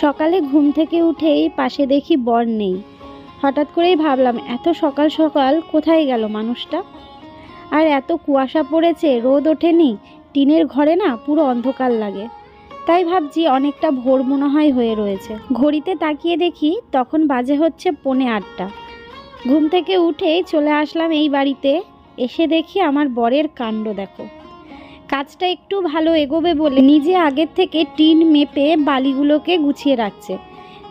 সকালে ঘুম থেকে উঠেই পাশে দেখি বর নেই। হঠাৎ করেই ভাবলাম, এত সকাল সকাল কোথায় গেল মানুষটা? আর এত কুয়াশা পড়েছে, রোদ ওঠেনি, টিনের ঘরে না পুরো অন্ধকার লাগে। তাই ভাবছি অনেকটা ভোর মনে হয় হয়ে রয়েছে। ঘড়িতে তাকিয়ে দেখি তখন বাজে হচ্ছে পৌনে আটটা। ঘুম থেকে উঠেই চলে আসলাম এই বাড়িতে, এসে দেখি আমার বরের কাণ্ড দেখো। কাজটা একটু ভালো এগোবে বলে নিজে আগের থেকে টিন মেপে বালিগুলোকে গুছিয়ে রাখছে।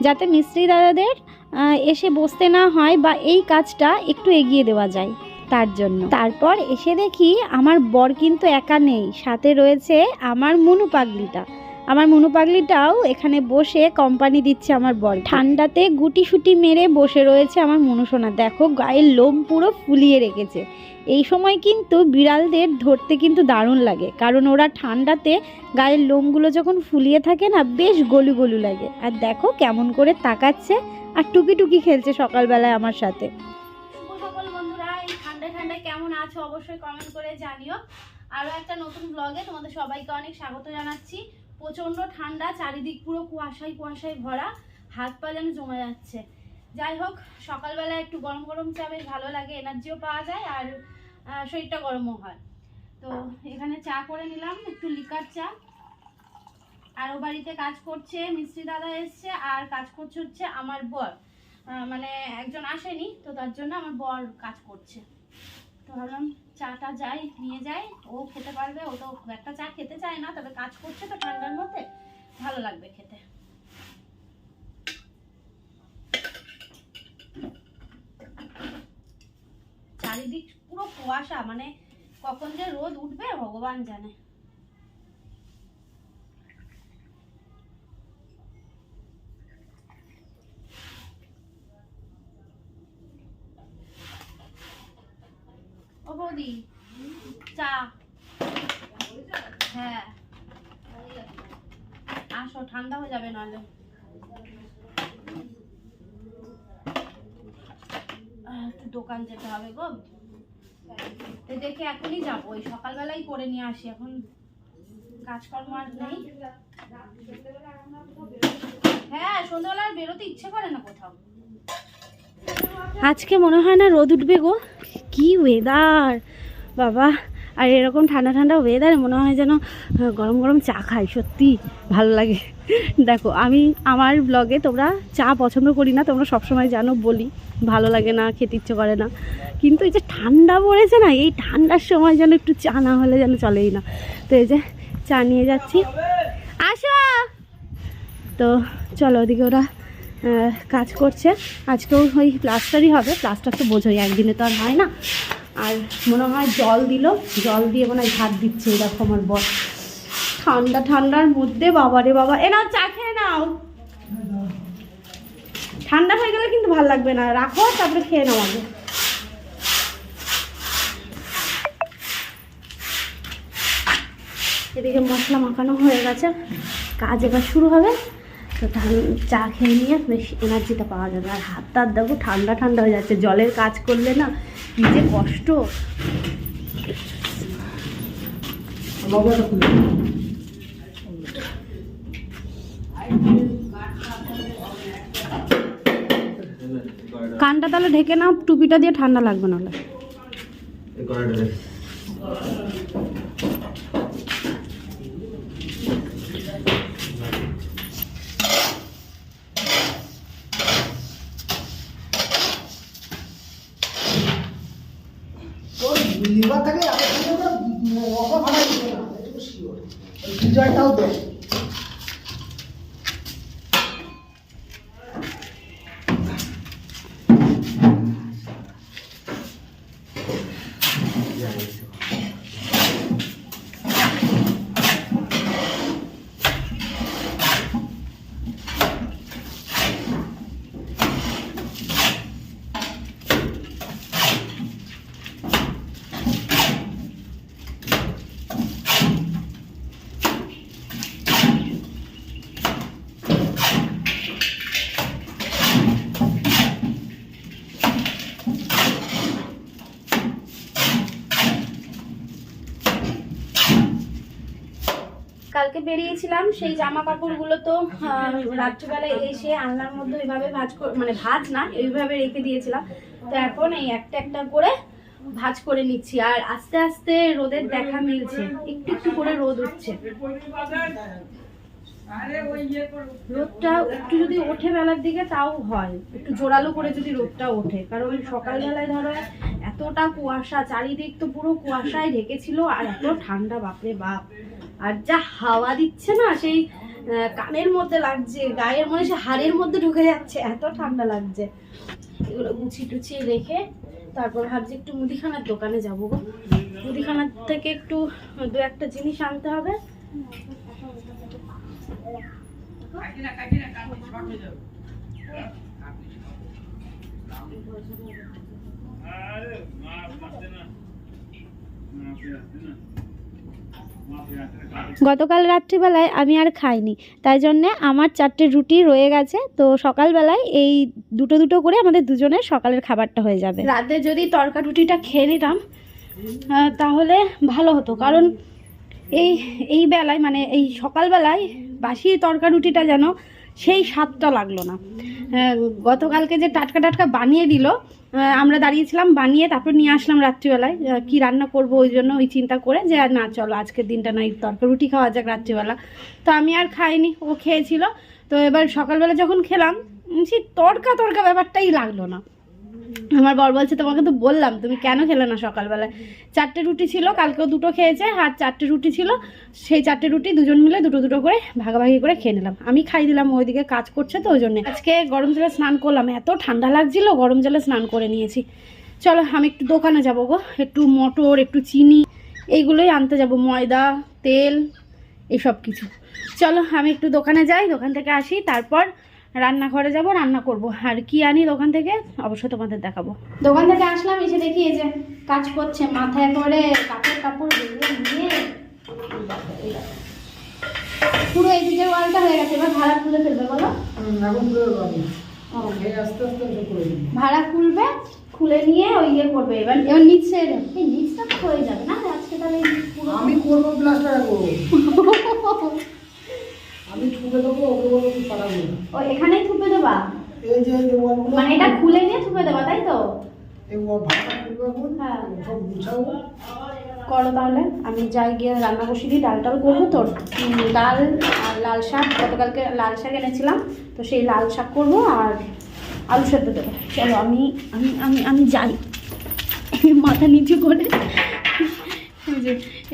যাতে মিস্ত্রি দাদাদের এসে বসতে না হয় বা এই কাজটা একটু এগিয়ে দেওয়া যায় তার জন্য। তারপর এসে দেখি আমার বর কিন্তু একা নেই, সাথে রয়েছে আমার মুনু পাগলিটা। আমার মুনু পাগলিটাও এখানে বসে কোম্পানি দিচ্ছে আমার বর ঠান্ডাতে গুটি সুটি মেরে বসে রয়েছে আমার মনুসোনা। দেখো, গায়ের লোম পুরো ফুলিয়ে রেখেছে। এই সময় কিন্তু বিড়ালদের ধরতে কিন্তু দারুণ লাগে। কারণ ওরা ঠান্ডাতে গায়ের লোমগুলো যখন ফুলিয়ে থাকে না, বেশ গলু গলু লাগে। আর দেখো কেমন করে তাকাচ্ছে আর টুকি টুকি খেলছে সকালবেলায় আমার সাথে। অবশ্যই কমেন্ট করে জানিও। একটা নতুন ব্লগে তোমাদের সবাইকে অনেক স্বাগত জানাচ্ছি। প্রচণ্ড ঠান্ডা, চারিদিক পুরো কুয়াশায় কুয়াশায় ভরা, হাত পা যেন জমে যাচ্ছে। যাই হোক, সকালবেলা একটু গরম গরম চা বেশ ভালো লাগে, এনার্জিও পাওয়া যায় আর শরীরটা গরমও হয়। তো এখানে চা করে নিলাম, একটু লিকার চা। আর ও বাড়িতে কাজ করছে, মিস্ত্রি দাদা এসছে, আর কাজ করছে হচ্ছে আমার বর। মানে একজন আসেনি, তো তার জন্য আমার বর কাজ করছে। তো ভাবলাম চাটা যাই, নিয়ে যাই, ও খেতে পারবে, ও তো একটা চা খেতে চায় না তবে কাজ করছে তো ঠান্ডার মধ্যে, ভালো লাগবে খেতে। চারিদিক পুরো কুয়াশা মানে কখন যে রোদ উঠবে, ভগবান জানে। ও চা। হ্যাঁ। আসো, ঠান্ডা হয়ে যাবে নাহলে। দোকান যেতে হবে গো। দেখে এখনই যাব, ওই সকালবেলাই করে নিয়ে আসি। এখন কাজকর্ম আর নেই। হ্যাঁ সন্ধ্যাবেলা বেরোতে ইচ্ছে করে না কোথাও। আজকে মনে হয় না রোদ উঠবে গো। কি ওয়েদার বাবা, আর এরকম ঠান্ডা ঠান্ডা ওয়েদার মনে হয় যেন গরম গরম চা খাই, সত্যি ভালো লাগে। দেখো, আমি আমার ব্লগে তোমরা চা পছন্দ করি না, তোমরা সবসময় জানো, বলি, ভালো লাগে না, খেতে ইচ্ছে করে না। কিন্তু এই যে ঠান্ডা পড়েছে না, এই ঠান্ডার সময় যেন একটু চা না হলে যেন চলেই না। তো এই যে চা নিয়ে যাচ্ছি। আসো! তো চলো, ওদিকে ওরা কাজ করছে। আজকেও ওই প্লাস্টারই হবে। প্লাস্টার তো বোঝোই, একদিনে তো আর হয় না। আর মনে হয় জল দিল। জল দিয়ে মনে হয় ভাত দিচ্ছে এরকম আমার বর। ঠান্ডা, ঠান্ডার মধ্যে বাবা। এ নাও, চা খেয়ে নাও। ঠান্ডা হয়ে গেলে কিন্তু ভালো লাগবে না। রাখো, তারপরে খেয়ে নাও আগে। এদিকে মশলা মাখানো হয়ে গেছে। কাজ এবার শুরু হবে। তো চা খেয়ে নিয়ে বেশ এনার্জিটা পাওয়া যাবে। আর হাত টাত দেখো, ঠান্ডা ঠান্ডা হয়ে যাচ্ছে, জলের কাজ করলে না কি যে কষ্ট। কানটা তাহলে ঢেকে নাও, টুপিটা দিয়ে ঠান্ডা লাগবে নাহলে। কালকে বেরিয়েছিলাম সেই জামা কাপড়গুলো তো আহ, রাত্রিবেলায় এসে আলনার মধ্যে এইভাবে ভাজ মানে ভাজ না এইভাবে রেখে দিয়েছিলাম। তো এখন এই একটা একটা করে ভাজ করে নিচ্ছি আর আস্তে আস্তে রোদের দেখা মিলছে একটু একটু করে রোদ উঠছে। রোদটা একটু যদি ওঠে বেলার দিকে তাও হয়। একটু জোরালো করে যদি রোদটা ওঠে কারণ সকালবেলায় ধরো এতটা কুয়াশা চারিদিক তো পুরো কুয়াশায় ঢেকেছিল আর এত ঠান্ডা বাপরে বাপ। আর যা হাওয়া দিচ্ছে না, সেই কানের মধ্যে লাগছে, গায়ের মনে সে হাড়ের মধ্যে ঢুকে যাচ্ছে, এত ঠান্ডা লাগছে। এগুলো গুছিয়ে টুছিয়ে রেখে তারপর ভাবছি একটু মুদিখানার দোকানে যাব গো। মুদিখানার থেকে একটু দু একটা জিনিস আনতে হবে। গতকাল রাত্রিবেলায় আমি আর খাইনি, তাই জন্যে আমার চারটে রুটি রয়ে গেছে, তো সকালবেলায় এই দুটো দুটো করে আমাদের দুজনের সকালের খাবারটা হয়ে যাবে। রাতে যদি তরকা রুটিটা খেয়ে নিতাম তাহলে ভালো হতো, কারণ এই এই বেলায় মানে এই সকালবেলায় বাসি তরকা রুটিটা যেন সেই স্বাদটা লাগল না। গতকালকে যে টাটকা টাটকা বানিয়ে দিল আমরা দাঁড়িয়েছিলাম বানিয়ে তারপর নিয়ে আসলাম রাত্রিবেলায় কি রান্না করব ওই জন্য ওই চিন্তা করে যে না, চলো আজকের দিনটা নয় তরকা রুটি খাওয়া যাক রাত্রিবেলা। তো আমি আর খাইনি, ও খেয়েছিল। তো এবার সকালবেলা যখন খেলাম সেই তরকা তরকা ব্যাপারটাই লাগল না। আমার বর বলছে, তোমাকে তো বললাম, তুমি কেন খেলে না সকালবেলায়? চারটে রুটি ছিল, কালকেও দুটো খেয়েছে, আর চারটে রুটি ছিল। সেই চারটে রুটি দুজন মিলে দুটো দুটো করে ভাগাভাগি করে খেয়ে নিলাম। আমি খাই দিলাম ওইদিকে কাজ করছে তো ওই জন্য। আজকে গরম জলে স্নান করলাম, এত ঠান্ডা লাগছিল, গরম জলে স্নান করে নিয়েছি। চলো, আমি একটু দোকানে যাব গো, একটু মটর, একটু চিনি, এইগুলোই আনতে যাব, ময়দা, তেল, এসব কিছু। চলো, আমি একটু দোকানে যাই, দোকান থেকে আসি, তারপর রান্নাঘরে যাব রান্না করব। আর কি আনি দোকান থেকে অবশ্যই তোমাদের দেখাবো। দোকান থেকে আসলাম এসে দেখি এই যে কাজ করছে মাথায় করে কাপড় কাপড় নিয়ে। পুরো এদিকে ওয়ালটা হয়ে গেছে। এবার ভাড়া খুলে ফেলবে বলো। ভাড়া খুলবে খুলে নিয়ে ওই ইয়ে করবে। এবার এবার নিচে এই নিচটা তো হয়ে যাবে না? আজকে তাহলে আমি করব প্লাস্টার করব। আমি ঠুকে দেবো ওকে বলব তুই পাঠাবো ও এখানেই থুপে দেবা? এই যে এই ওয়ালগুলো মানে এটা খুলে নিয়ে থুপে দেবা তাই তো? এই ভাড়া করব এখন হ্যাঁ। সব গুছাবো। করো তাহলে আমি যাই গিয়ে রান্না বসিয়ে দিই ডাল টাল করব তোর উম, ডাল আর লাল শাক গতকালকে লাল শাক এনেছিলাম তো সেই লাল শাক করব আর আলু সেদ্ধ দেবো। চলো আমি আমি আমি আমি যাই। মাথা নিচু করে।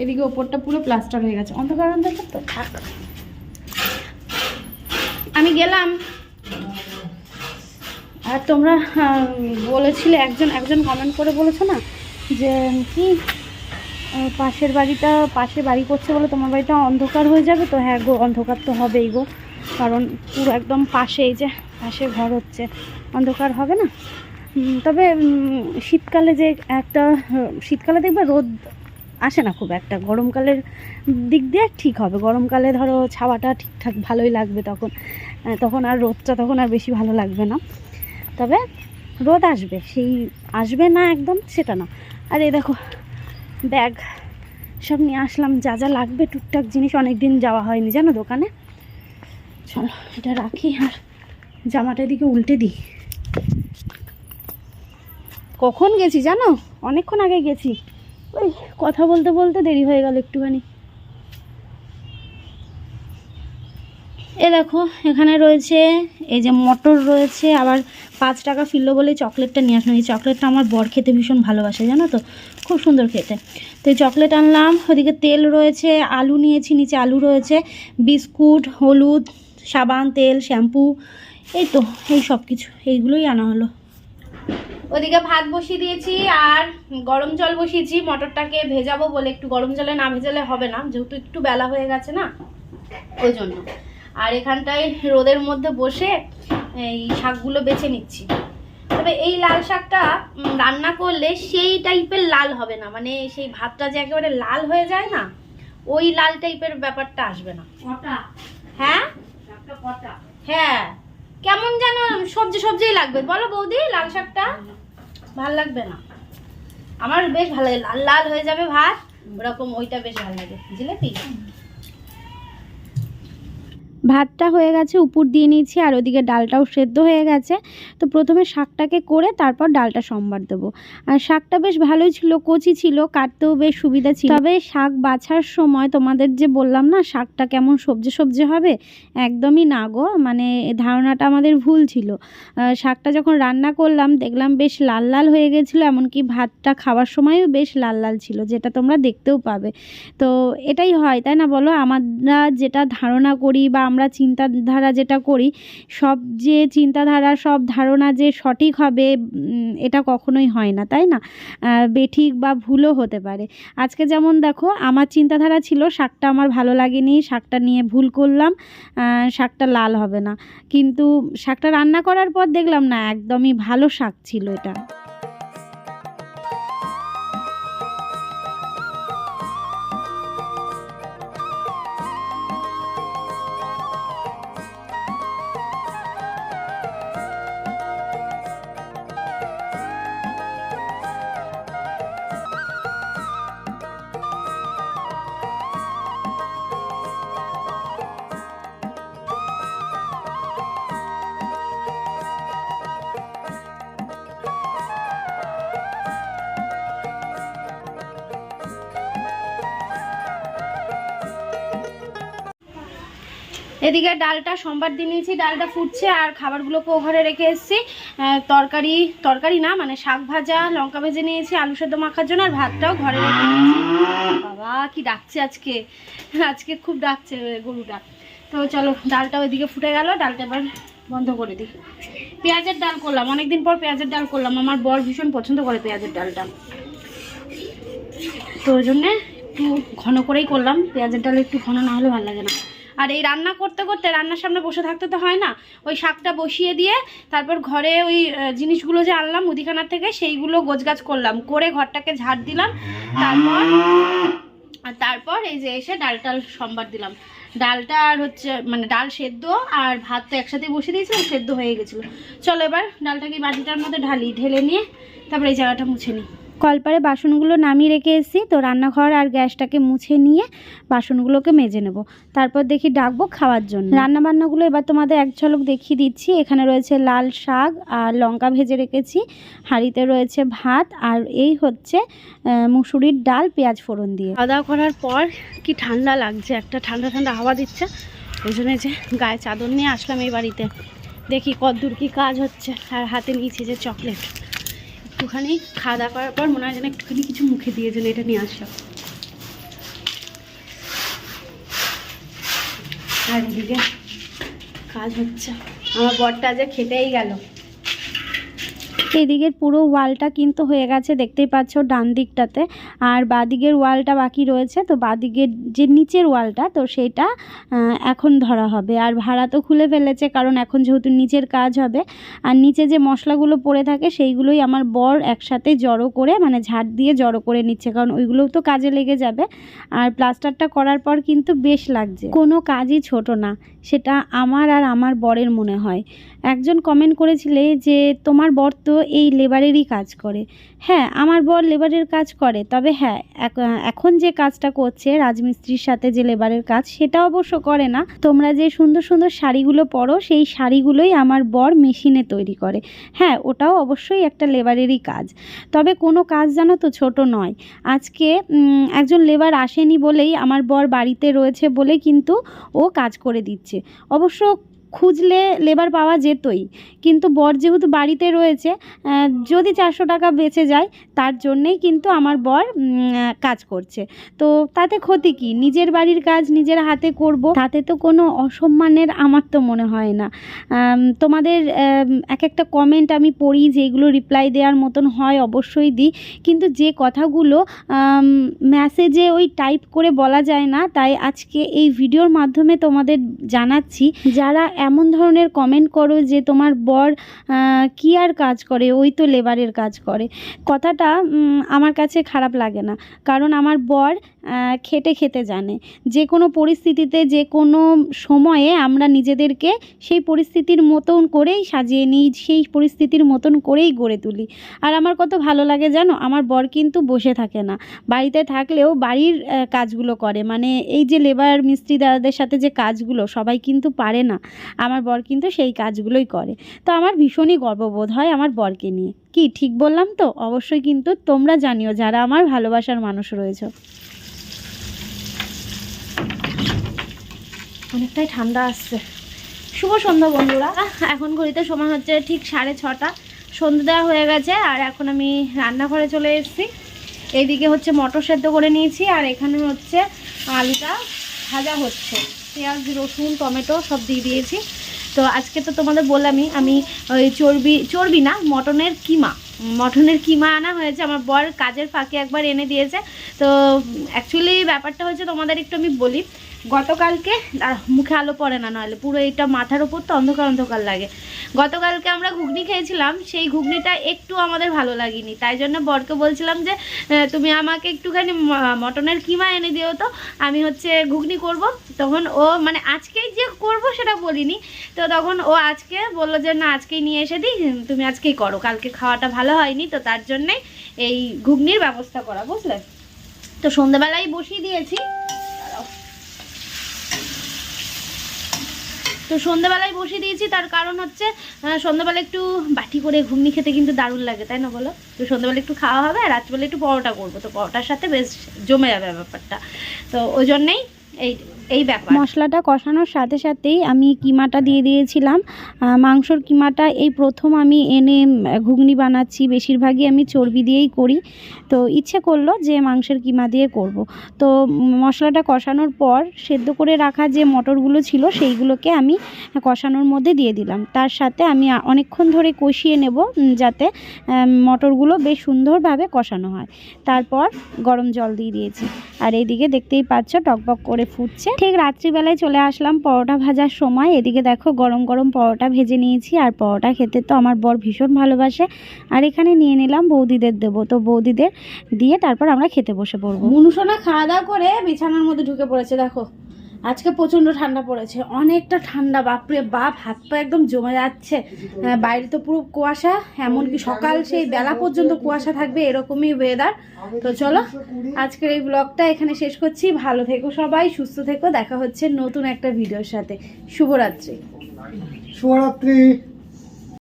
এদিকে ওপরটা পুরো প্লাস্টার হয়ে গেছে। অন্ধকার অন্ধকার তো থাক। আমি গেলাম। আর তোমরা বলেছিলে, একজন একজন কমেন্ট করে বলেছ না, যে কি পাশের বাড়িটা, পাশে বাড়ি করছে বলে তোমার বাড়িটা অন্ধকার হয়ে যাবে? তো হ্যাঁ গো, অন্ধকার তো হবেই গো। কারণ পুরো একদম পাশেই যে, পাশে ঘর হচ্ছে। অন্ধকার হবে না? তবে শীতকালে যে একটা, শীতকালে দেখবে রোদ আসে না খুব একটা। গরমকালের দিক দিয়ে ঠিক হবে। গরমকালে ধরো ছাওয়াটা ঠিকঠাক ভালোই লাগবে তখন। তখন আর রোদটা তখন আর বেশি ভালো লাগবে না। তবে রোদ আসবে। সেই আসবে না একদম সেটা না। আর এই দেখো, ব্যাগ সব নিয়ে আসলাম। যা যা লাগবে, টুকটাক জিনিস অনেক দিন যাওয়া হয়নি। জানো দোকানে? চলো, এটা রাখি আর জামাটা এদিকে উল্টে দিই। কখন গেছি জানো? অনেকক্ষণ আগে গেছি। ওই কথা বলতে বলতে দেরি হয়ে গেল একটুখানি। এ দেখো, এখানে রয়েছে, এই যে মটর রয়েছে, আবার পাঁচ টাকা ফিরলো বলে চকলেটটা নিয়ে আসলাম। এই চকলেটটা আমার বর খেতে ভীষণ ভালোবাসে, জানো তো? খুব সুন্দর খেতে। তো এই চকলেট আনলাম, ওদিকে তেল রয়েছে, আলু নিয়েছি, নিচে আলু রয়েছে, বিস্কুট, হলুদ, সাবান, তেল, শ্যাম্পু, এই তো, এই সব কিছু এইগুলোই আনা হলো। ওদিকে ভাত বসিয়ে দিয়েছি আর গরম জল বসিয়েছি মটরটাকে ভেজাবো বলে একটু গরম জলে না ভেজালে হবে না যেহেতু একটু বেলা হয়ে গেছে না ওই জন্য। আর এখানটায় রোদের মধ্যে বসে এই শাকগুলো বেছে নিচ্ছি। তবে এই লাল শাকটা রান্না করলে সেই টাইপের লাল হবে না মানে সেই ভাতটা যে একেবারে লাল হয়ে যায় না ওই লাল টাইপের ব্যাপারটা আসবে না। হ্যাঁ? হ্যাঁ। কেমন যেন সবজি সবজিই লাগবে। বলো বৌদি, লাল শাকটা? ভালো লাগবে না। আমার বেশ ভালো লাগে। লাল লাল হয়ে যাবে ভাত, ওরকম ওইটা বেশ ভালো লাগে। জিলেপি? ভাতটা হয়ে গেছে, উপর দিয়ে নিয়েছি আর ওদিকে ডালটাও সেদ্ধ হয়ে গেছে। তো প্রথমে শাকটাকে করে তারপর ডালটা সম্বার দেবো। আর শাকটা বেশ ভালোই ছিল, কচি ছিল, কাটতেও বেশ সুবিধা ছিল। তবে শাক বাছার সময় তোমাদের যে বললাম না, শাকটা কেমন সবজি সবজি হবে? একদমই না গো মানে ধারণাটা আমাদের ভুল ছিল। শাকটা যখন রান্না করলাম, দেখলাম বেশ লাল লাল হয়ে গেছিল, এমনকি ভাতটা খাওয়ার সময়ও বেশ লাল লাল ছিল, যেটা তোমরা দেখতেও পাবে। তো এটাই হয়, তাই না বলো? আমরা যেটা ধারণা করি বা আমরা চিন্তাধারা যেটা করি, সব যে চিন্তাধারা, সব ধারণা যে সঠিক হবে এটা কখনোই হয় না, তাই না? বেঠিক বা ভুলও হতে পারে। আজকে যেমন দেখো, আমার চিন্তাধারা ছিল শাকটা আমার ভালো লাগেনি, শাকটা নিয়ে ভুল করলাম শাকটা লাল হবে না। কিন্তু শাকটা রান্না করার পর দেখলাম না, একদমই ভালো শাক ছিল এটা। এদিকে ডালটা সোমবার দিন নিয়েছি, ডালটা ফুটছে আর খাবারগুলোকে ও ঘরে রেখে এসেছি। তরকারি তরকারি না মানে শাক ভাজা, লঙ্কা ভেজে নিয়েছি, আলু সেদ্ধ মাখার জন্য, আর ভাতটাও ঘরে রেখে নিয়েছি বাবা, কি ডাকছে আজকে? আজকে খুব ডাকছে গরুটা। তো চলো ডালটা ওইদিকে ফুটে গেল, ডালটা এবার বন্ধ করে দিই। পেঁয়াজের ডাল করলাম, অনেকদিন পর পেঁয়াজের ডাল করলাম, আমার বর ভীষণ পছন্দ করে পেঁয়াজের ডালটা। তো ওই জন্যে একটু ঘন করেই করলাম, পেঁয়াজের ডাল একটু ঘন না হলে ভালো লাগে না। আর এই রান্না করতে করতে রান্নার সামনে বসে থাকতে তো হয় না। ওই শাকটা বসিয়ে দিয়ে তারপর ঘরে ওই জিনিসগুলো যে আনলাম মুদিখানার থেকে সেইগুলো গোছগাছ করলাম। করে ঘরটাকে ঝাড় দিলাম, তারপর তারপর এই যে এসে ডাল টাল সম্বার দিলাম। ডালটা আর হচ্ছে মানে ডাল সেদ্ধ আর ভাত তো একসাথে বসিয়ে দিয়েছিলাম, সেদ্ধ হয়ে গেছিল। চলো এবার ডালটাকে বাটিটার মধ্যে ঢালি, ঢেলে নিয়ে তারপরে এই জায়গাটা মুছে নিই। কলপারে বাসনগুলো নামিয়ে রেখে এসেছি। তো রান্নাঘর আর গ্যাসটাকে মুছে নিয়ে বাসনগুলোকে মেজে নেব। তারপর দেখি ডাকবো খাওয়ার জন্য। রান্না বান্নাগুলো এবার তোমাদের এক ঝলক দেখিয়ে দিচ্ছি। এখানে রয়েছে লাল শাক আর লঙ্কা ভেজে রেখেছি। হাঁড়িতে রয়েছে ভাত আর এই হচ্ছে মুসুরির ডাল, পেঁয়াজ ফোড়ন দিয়ে। খাওয়া করার পর কি ঠান্ডা লাগছে, একটা ঠান্ডা ঠান্ডা হাওয়া দিচ্ছে। ওই জন্য যে গায়ে চাদর নিয়ে আসলাম এই বাড়িতে। দেখি কতদূর কি কাজ হচ্ছে। আর হাতে নিয়েছি যে চকলেট। একটুখানি খাওয়া দাওয়া করার পর মনে হয় যেন একটুখানি কিছু মুখে দিয়ে যেন এটা নিয়ে আসলাম। আর এদিকে কাজ হচ্ছে। আমার বরটা যে খেতেই গেল। এদিকের পুরো ওয়ালটা কিন্তু হয়ে গেছে, দেখতেই পাচ্ছ ডান দিকটাতে। আর বাদিকের ওয়ালটা বাকি রয়েছে, তো বাদিকের যে নিচের ওয়ালটা, তো সেটা এখন ধরা হবে। আর ভাড়া তো খুলে ফেলেছে, কারণ এখন যেহেতু নিচের কাজ হবে। আর নিচে যে মশলাগুলো পড়ে থাকে, সেইগুলোই আমার বর একসাথে জড়ো করে মানে ঝাড় দিয়ে জড়ো করে নিচ্ছে, কারণ ওইগুলোও তো কাজে লেগে যাবে। আর প্লাস্টারটা করার পর কিন্তু বেশ লাগছে। কোনো কাজই ছোট না, সেটা আমার আর আমার বরের মনে হয়। একজন কমেন্ট করেছিলে যে, তোমার বর তো এই লেবারেরই কাজ করে। হ্যাঁ আমার বর লেবারের কাজ করে, তবে হ্যাঁ এখন যে কাজটা করছে, রাজমিস্ত্রির সাথে যে লেবারের কাজ, সেটা অবশ্য করে না। তোমরা যে সুন্দর সুন্দর শাড়িগুলো পরো, সেই শাড়িগুলোই আমার বর মেশিনে তৈরি করে। হ্যাঁ ওটাও অবশ্যই একটা লেবারেরই কাজ। তবে কোনো কাজ জানো তো, ছোট নয়। আজকে একজন লেবার আসেনি বলেই আমার বর বাড়িতে রয়েছে বলে কিন্তু ও কাজ করে দিচ্ছে। অবশ্য খুঁজলে লেবার পাওয়া যেতই। কিন্তু বর যেহেতু বাড়িতে রয়েছে যদি চারশো টাকা বেঁচে যায়, তার জন্যেই কিন্তু আমার বর কাজ করছে। তো তাতে ক্ষতি কি? নিজের বাড়ির কাজ নিজের হাতে করব, তাতে তো কোনো অসম্মানের আমার তো মনে হয় না। তোমাদের এক একটা কমেন্ট আমি পড়ি যেগুলো রিপ্লাই দেওয়ার মতন হয়, অবশ্যই দিই। কিন্তু যে কথাগুলো মেসেজে ওই টাইপ করে বলা যায় না, তাই আজকে এই ভিডিওর মাধ্যমে তোমাদের জানাচ্ছি, যারা এমন ধরনের কমেন্ট করো যে তোমার বর কি আর কাজ করে? ওই তো লেবারের কাজ করে। কথাটা আমার কাছে খারাপ লাগে না। কারণ আমার বর খেটে খেতে জানে। যে কোনো পরিস্থিতিতে, যে কোনো সময়ে আমরা নিজেদেরকে সেই পরিস্থিতির মতন করেই সাজিয়ে নিই, সেই পরিস্থিতির মতন করেই গড়ে তুলি। আর আমার কত ভালো লাগে জানো? আমার বর কিন্তু বসে থাকে না। বাড়িতে থাকলেও বাড়ির কাজগুলো করে। মানে এই যে লেবার মিস্ত্রি দাদাদের সাথে যে কাজগুলো, সবাই কিন্তু পারে না। আমার বর কিন্তু সেই কাজগুলোই করে। তো আমার ভীষণই গর্ববোধ হয় আমার বরকে নিয়ে। কি, ঠিক বললাম তো? অবশ্যই কিন্তু তোমরা জানিও যারা আমার ভালোবাসার মানুষ রয়েছে। অনেকটাই ঠান্ডা আসছে। শুভ সন্ধ্যা বন্ধুরা। এখন ঘড়িতে সময় হচ্ছে ঠিক সাড়ে ছটা। সন্ধ্যে দেওয়া হয়ে গেছে আর এখন আমি রান্নাঘরে চলে এসেছি। এইদিকে হচ্ছে মটর সেদ্ধ করে নিয়েছি আর এখানে হচ্ছে আলুটা ভাজা হচ্ছে। পেঁয়াজ, রসুন, টমেটো সব দিয়ে দিয়েছি। তো আজকে তো তোমাদের বললামই, আমি ওই চর্বি চর্বি না, মটনের কিমা। মটনের কিমা আনা হয়েছে, আমার বর কাজের ফাঁকে একবার এনে দিয়েছে। তো অ্যাকচুয়ালি ব্যাপারটা হয়েছে, তোমাদের একটু আমি বলি। গতকালকে আহ, মুখে আলো পড়ে না নাহলে পুরো এটা মাথার ওপর তো অন্ধকার অন্ধকার লাগে। গতকালকে আমরা ঘুগনি খেয়েছিলাম সেই ঘুগনিটা একটু আমাদের ভালো লাগেনি। তাই জন্য বরকে বলছিলাম যে তুমি আমাকে একটুখানি মটনের কিমা এনে দিও তো আমি হচ্ছে ঘুগনি করব। তখন ও মানে আজকেই যে করব সেটা বলিনি। তো তখন ও আজকে বলল যে না আজকেই নিয়ে এসে দিই তুমি আজকেই করো। কালকে খাওয়াটা ভালো হয়নি তো তার জন্যে এই ঘুগনির ব্যবস্থা করা বুঝলে? তো সন্ধ্যেবেলায় বসিয়ে দিয়েছি। তো সন্ধ্যাবেলায় বসিয়ে দিয়েছি, তার কারণ হচ্ছে সন্ধ্যাবেলা একটু বাটি করে ঘুগনি খেতে কিন্তু দারুণ লাগে, তাই না বলো? তো সন্ধ্যাবেলা একটু খাওয়া হবে, আর রাত্রিবেলা একটু পরোটা করব, তো পরোটার সাথে বেশ জমে যাবে ব্যাপারটা। তো ওই জন্যেই এই এই ব্যাপার। মশলাটা কষানোর সাথে সাথেই আমি কিমাটা দিয়ে দিয়েছিলাম। মাংসর কিমাটা এই প্রথম আমি এনে ঘুগনি বানাচ্ছি, বেশিরভাগই আমি চর্বি দিয়েই করি। তো ইচ্ছে করল যে মাংসের কিমা দিয়ে করব। তো মশলাটা কষানোর পর সেদ্ধ করে রাখা যে মটরগুলো ছিল সেইগুলোকে আমি কষানোর মধ্যে দিয়ে দিলাম। তার সাথে আমি অনেকক্ষণ ধরে কষিয়ে নেব যাতে মটরগুলো বেশ সুন্দরভাবে কষানো হয়। তারপর গরম জল দিয়ে দিয়েছি। আর এইদিকে দেখতেই পাচ্ছ টকবক করে ফুটছে। ঠিক রাত্রিবেলায় চলে আসলাম পরোটা ভাজার সময়। এদিকে দেখো গরম গরম পরোটা ভেজে নিয়েছি, আর পরোটা খেতে তো আমার বর ভীষণ ভালোবাসে। আর এখানে নিয়ে নিলাম বৌদিদের দেবো। তো বৌদিদের দিয়ে তারপর আমরা খেতে বসে পড়ব। মনুষণা খাওয়া দাওয়া করে বিছানার মধ্যে ঢুকে পড়েছে, দেখো। আজকে প্রচণ্ড ঠান্ডা পড়েছে অনেকটা ঠান্ডা বাপরে বাপ হাত পা একদম জমে যাচ্ছে। আহ, বাইরে তো পুরো কুয়াশা এমনকি সকাল সেই বেলা পর্যন্ত কুয়াশা থাকবে এরকমই ওয়েদার তো চলো আজকের এই ব্লগটা এখানে শেষ করছি। ভালো থেকো সবাই সুস্থ থেকো দেখা হচ্ছে নতুন একটা ভিডিওর সাথে। শুভরাত্রি। শুভরাত্রি।